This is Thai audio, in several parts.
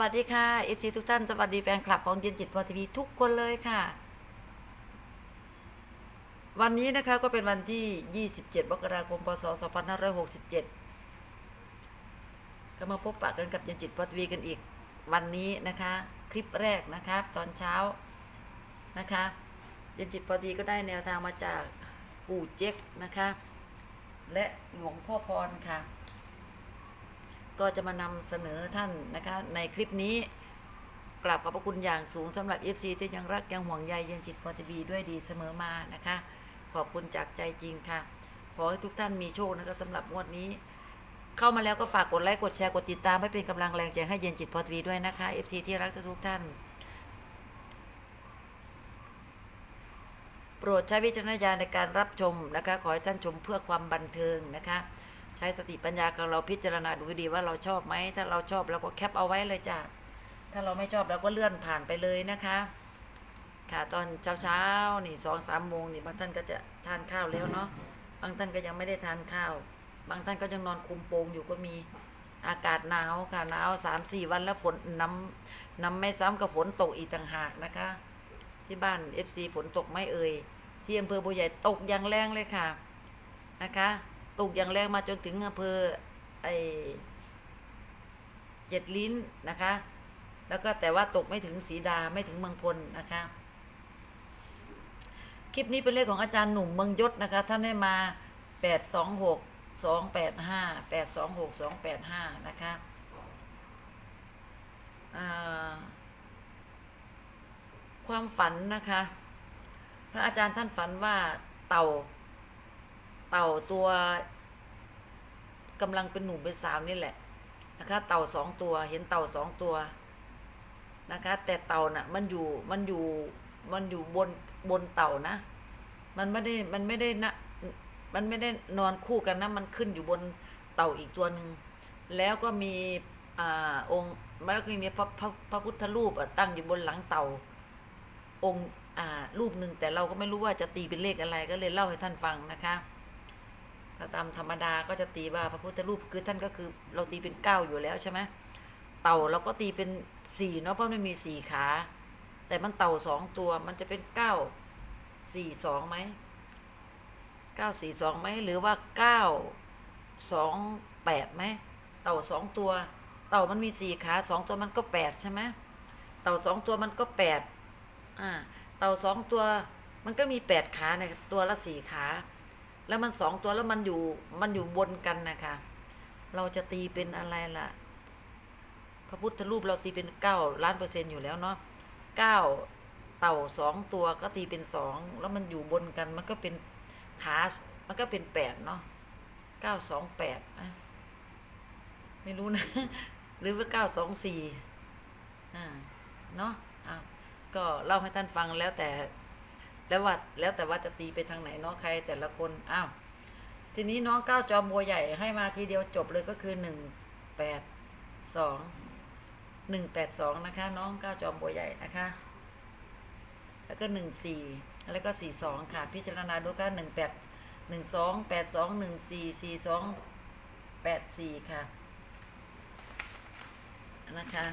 วัสดีค่ะเอฟซีทุกท่าน สวัสดีแฟนคลับของเย็นจิตพอทีวีทุกคนเลยค่ะ วันนี้นะคะก็เป็นวันที่ 27 มกราคม พศ 2567 ก็มาพบปะกันกับเย็นจิตพอทีวีกันอีกวันนี้นะคะ คลิปแรกนะคะตอนเช้านะคะ เย็นจิตพอทีก็ได้แนวทางมาจากปู่เจ๊กนะคะ และหลวงพ่อพรค่ะ ก็จะมานำเสนอท่านนะคะในคลิปนี้กราบขอบพระคุณอย่างสูงสำหรับ FC ที่ยังรักยังห่วงใยยังจิตพอทีวีด้วยดีเสมอมานะคะ ขอบคุณจากใจจริงค่ะ ขอให้ทุกท่านมีโชคนะคะสำหรับงวดนี้ เข้ามาแล้วก็ฝากกดไลค์กดแชร์กดติดตามให้เป็นกำลังแรงใจให้เย็นจิตพอทีวีด้วยนะคะ FC ที่รักทุกท่าน โปรดใช้วิจารณญาณในการรับชมนะคะ ขอให้ท่านชมเพื่อความบันเทิงนะคะ ใช้สติปัญญาของเราพิจารณาดูดีว่าเราชอบไหม ถ้าเราชอบเราก็แคปเอาไว้เลยจ้ะ ถ้าเราไม่ชอบเราก็เลื่อนผ่านไปเลยนะคะ ค่ะตอนเช้าๆนี่สองสามโมงนี่บางท่านก็จะทานข้าวแล้วเนาะ บางท่านก็ยังไม่ได้ทานข้าว บางท่านก็ยังนอนคุมโปงอยู่ก็มี อากาศหนาวค่ะหนาวสามสี่วันแล้วฝนน้ำน้ำไม่ซ้ำกับฝนตกอีกต่างหากนะคะ ที่บ้าน FC ฝนตกไม่เอ่ยที่อำเภอบัวใหญ่ตกอย่างแรงเลยค่ะนะคะ ตกอย่างแรงมาจนถึงอำเภอไอเจ็ดลิ้นนะคะ แล้วก็แต่ว่าตกไม่ถึงสีดาไม่ถึงเมืองพลนะคะ คลิปนี้เป็นเลขของอาจารย์หนุ่มเมืองยศนะคะ ท่านได้มาแปดสองหกสองแปดห้าแปดสองหกสองแปดห้านะคะความฝันนะคะ พระอาจารย์ท่านฝันว่าเต่า เต่าตัวกำลังเป็นหนุ่มเป็นสาวนี่แหละนะคะ เต่าสองตัวเห็นเต่าสองตัวนะคะ แต่เต่าน่ะ มันอยู่มันอยู่มันอยู่บนบนเต่านะ มันไม่ได้มันไม่ได้นะมันไม่ได้นอนคู่กันนะ มันขึ้นอยู่บนเต่าอีกตัวหนึ่งแล้วก็มีอ่าองค์แล้วก็มีพระพระพระพุทธรูปตั้งอยู่บนหลังเต่า องค์อ่ารูปหนึ่งแต่เราก็ไม่รู้ว่าจะตีเป็นเลขอะไรก็เลยเล่าให้ท่านฟังนะคะ ถ้าตามธรรมดาก็จะตีว่าพระพุทธรูปคือท่านก็คือเราตีเป็นเก้าอยู่แล้วใช่ไหมเต่าเราก็ตีเป็นสี่เนาะเพราะมันมีสี่ขา แต่มันเต่าสองตัวมันจะเป็นเก้าสี่สองไหมเก้าสี่สองไหมหรือว่าเก้าสองแปดไหมเต่าสองตัว เต่ามันมีสี่ขาสองตัวมันก็แปดใช่ไหมเต่าสองตัวมันก็แปดอ่าเต่าสองตัวมันก็มีแปดขาในตัวละสี่ขา แล้วมันสองตัวแล้วมันอยู่มันอยู่บนกันนะคะ เราจะตีเป็นอะไรล่ะ พระพุทธรูปเราตีเป็นเก้าล้านเปอร์เซ็นต์อยู่แล้วเนาะเก้าเต่าสองตัวก็ตีเป็นสองแล้วมันอยู่บนกันมันก็เป็นขามันก็เป็นแปดเนาะเก้าสองแปดนะไม่รู้นะ หรือว่าเก้าสองสี่อ่าเนาะอะก็เล่าให้ท่านฟังแล้วแต่ แล้วว่าแล้วแต่ว่าจะตีไปทางไหนเนาะใครแต่ละคนอ้าวทีนี้น้องเก้าจอมบัวใหญ่ให้มาทีเดียวจบเลยก็คือหนึ่งแปดสองหนึ่งแปดสองนะคะ น้องเก้าจอมบัวใหญ่นะคะ แล้วก็หนึ่งสี่แล้วก็สี่สองค่ะ พิจารณาดูค่ะหนึ่งแปดหนึ่งสองแปดสองหนึ่งสี่สี่สองแปดสี่ค่ะ นะคะ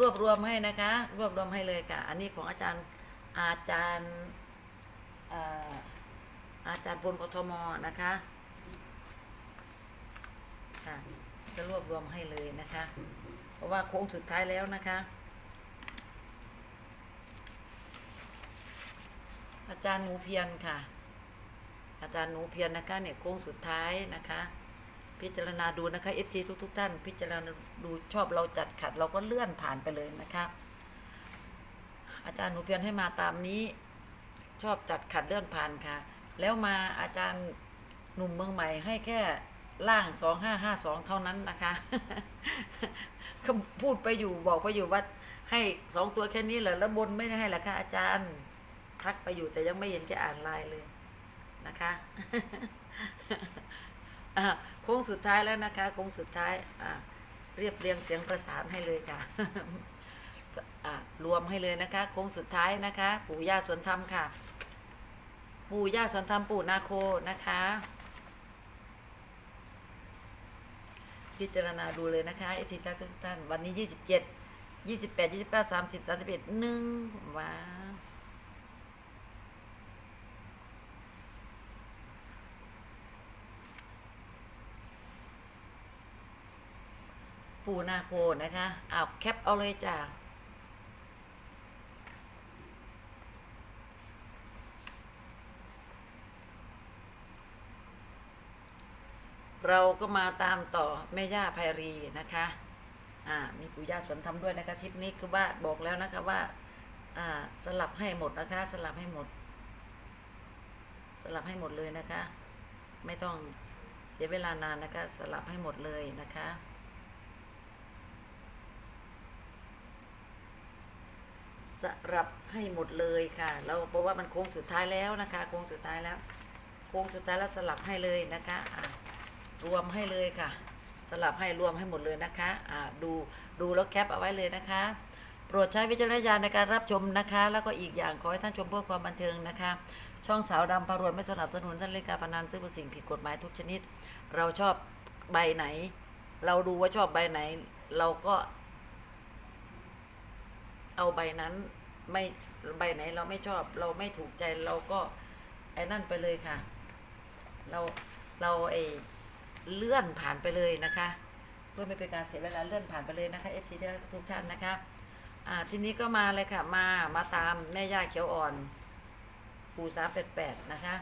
รวบรวมให้นะคะ รวบรวมให้เลยค่ะ อันนี้ของอาจารย์อาจารย์อาจารย์พลกทมนะคะค่ะจะรวบรวมให้เลยนะคะ เพราะว่าโค้งสุดท้ายแล้วนะคะ อาจารย์หนูเพียรค่ะ อาจารย์หนูเพียรนะคะเนี่ยโค้งสุดท้ายนะคะ พิจารณาดูนะคะ FC ทุกๆท่าน พิจารณาดูชอบเราจัดขัด เราก็เลื่อนผ่านไปเลยนะคะ อาจารย์หนูเพียรให้มาตามนี้ ชอบจัดขัดเลื่อนผ่านค่ะ แล้วมาอาจารย์หนุ่มเมืองใหม่ให้แค่ล่างสองห้าห้าสองเท่านั้นนะคะเขาพูดไปอยู่บอกไปอยู่ว่าให้สองตัวแค่นี้เหรอแล้วบนไม่ได้ให้เหรอคะอาจารย์ทักไปอยู่แต่ยังไม่เห็นแกอ่านไลน์เลยนะคะอะ โค้งสุดท้ายแล้วนะคะโค้งสุดท้ายอ่าเรียบเรียงเสียงประสานให้เลยค่ะอ่ารวมให้เลยนะคะ โค้งสุดท้ายนะคะ ปู่ย่าสวนธรรมค่ะ ปู่ย่าสวนธรรมปู่นาโคนะคะ พิจารณาดูเลยนะคะอทิทักทุกท่านวันนี้ยี่สิบเจ็ดยี่สิบแปดยี่สิบเก้าสามสิบสามสิบเอ็ดหนึ่งว้า ปูนาโคนะคะเอาแคปเอาเลยจ้าเราก็มาตามต่อแม่ย่าไพรีนะคะ อ่า มีปู่ย่าสวนธรรมด้วยนะคะชิปนี้คือว่าบอกแล้วนะคะว่า อ่า สลับให้หมดนะคะ สลับให้หมด สลับให้หมดเลยนะคะ ไม่ต้องเสียเวลานานนะคะ สลับให้หมดเลยนะคะ สลับให้หมดเลยค่ะ เราเพราะว่ามันโค้งสุดท้ายแล้วนะคะ โค้งสุดท้ายแล้ว โค้งสุดท้ายแล้วสลับให้เลยนะคะอ่ารวมให้เลยค่ะ สลับให้รวมให้หมดเลยนะคะอ่าดูดูแล้วแคปเอาไว้เลยนะคะ โปรดใช้วิจารณญาณในการรับชมนะคะ แล้วก็อีกอย่างขอให้ท่านชมเพื่อความบันเทิงนะคะ ช่องสาวดำพารวยไม่สนับสนุนท่านเล่นการพนันซึ่งเป็นสิ่งผิดกฎหมายทุกชนิด เราชอบใบไหน เราดูว่าชอบใบไหน เราก็ เอาใบนั้นไม่ใบไหนเราไม่ชอบ เราไม่ถูกใจเราก็ไอ้นั่นไปเลยค่ะ เราเราไอเลื่อนผ่านไปเลยนะคะ เพื่อไม่เป็นการเสียเวลาเลื่อนผ่านไปเลยนะคะ FC ที่รักทุกท่านนะคะอ่าทีนี้ก็มาเลยค่ะ มามาตามแม่ย่าเขียวอ่อนปูสามเป็ดแปดนะคะ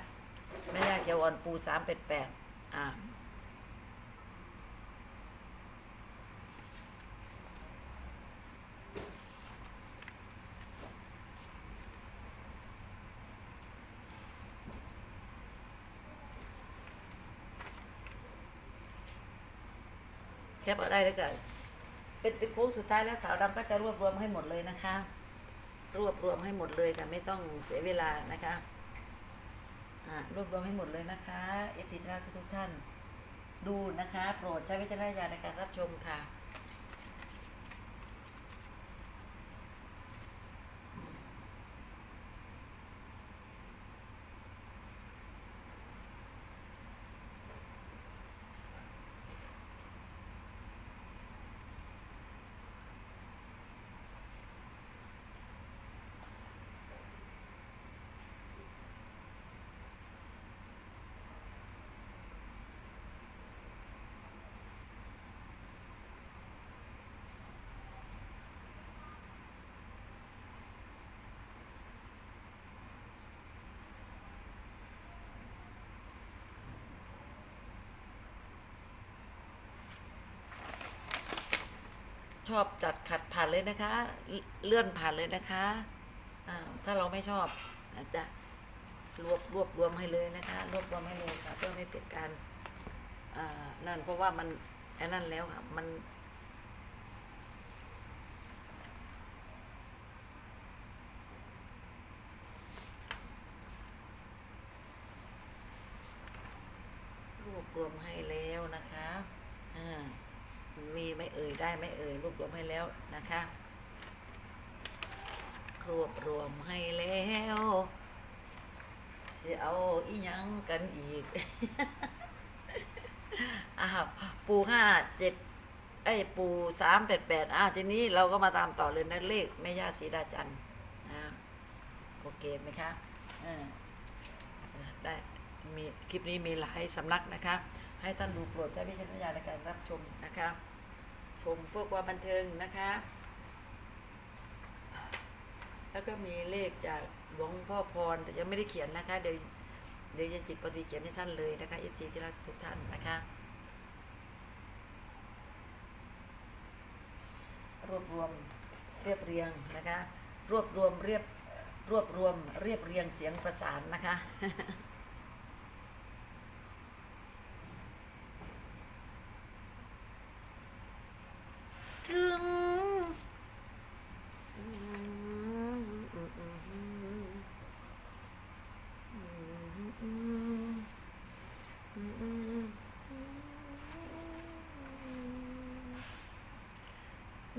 แม่ย่าเขียวอ่อนปูสามเป็ดแปดอ่า แคปเอาได้เลยกันเป็นเป็นโค้งสุดท้ายแล้วสาวดำก็จะรวบรวมให้หมดเลยนะคะ รวบรวมให้หมดเลยค่ะไม่ต้องเสียเวลานะคะรวบรวมให้หมดเลยนะคะเอฟซีทุกท่าน ดูนะคะ โปรดใช้วิจารณญาณในการรับชมค่ะ ชอบจัดขัดผ่านเลยนะคะ เลื่อนผ่านเลยนะคะถ้าเราไม่ชอบอาจจะรวบรวบรวมให้เลยนะคะ รวบรวมให้เลยค่ะเพื่อไม่เป็นการอ่านั่นเพราะว่ามันไอ้นั่นแล้วค่ะมันรวบรวมให้แล้วนะคะ อ่า มีไม่เอ่ยได้ไม่เอ่ยรวบรวมให้แล้วนะคะรวบรวมให้แล้วสิเอาอีหยังกันอีกอ้าวปูห้าเจ็ดไอ้ยปูสามแปดแปดอ้าวทีนี้เราก็มาตามต่อเลยนะเลขแม่ย่าศรีดาจันทร์โอเคไหมคะอ่าได้มีคลิปนี้มีหลายสำนักนะคะ ให้ท่านดูโปรดใช้วิจารณญาณในการรับชมนะคะ ชมพวกควาบันเทิงนะคะ แล้วก็มีเลขจากหลวงพ่อพร แต่ยังไม่ได้เขียนนะคะ เดี๋ยวเดี๋ยวจะจิตปฏิเขียนให้ท่านเลยนะคะเอฟซีที่รักทุกท่านนะคะรวบรวมเรียบเรียงนะคะ รวบรวมเรียบรวบรวมเรียบเรียงเสียงประสานนะคะ ถึง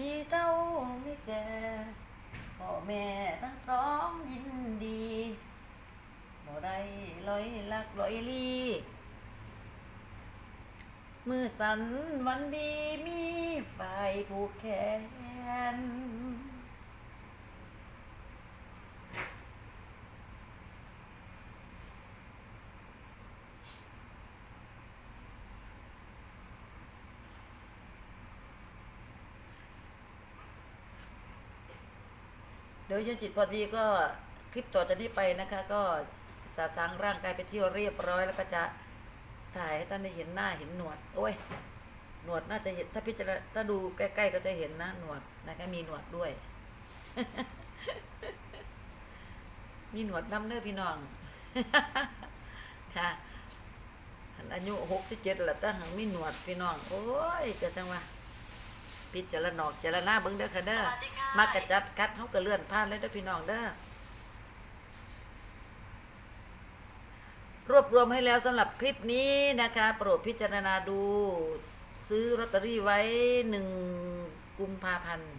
มีเต้าไม่แก่พ่อแม่ทั้งสองยินดีบ่ได้ลอยลักลอยลี มือสันวันดีมีไฟผูกแขน ดี๋ยวยันจิตพอดีก็คลิปต่อจากนี้ไปนะคะ ก็จะสางร่างกายไปเที่ยวเรียบร้อยแล้วก็จะถ่ายให้ท่านได้เห็นหน้าเห็นหนวด โอ้ย หนวดน่าจะเห็น ถ้าพิจารณาถ้าดูใกล้ๆก็จะเห็นนะหนวดนะคะมีหนวดด้วย มีหนวดน้ำเนื้อพี่น้อง ค่ะอายุหกสิบเจ็ดแล้วตั้งมีหนวดพี่น้อง โอ้ยจะจังวะ พิจารณาเจารณาเบิ่งเด้อค่ะเด้อสวัสดีค่ะมักกระจัดกัดเฮาก็เลื่อนผ่านเลยเด้อพี่น้องเด้อรวบรวมให้แล้วสำหรับคลิปนี้นะคะ โปรดพิจารณาดู ซื้อลอตเตอรี่ไว้หนึ่งกุมภาพันธ์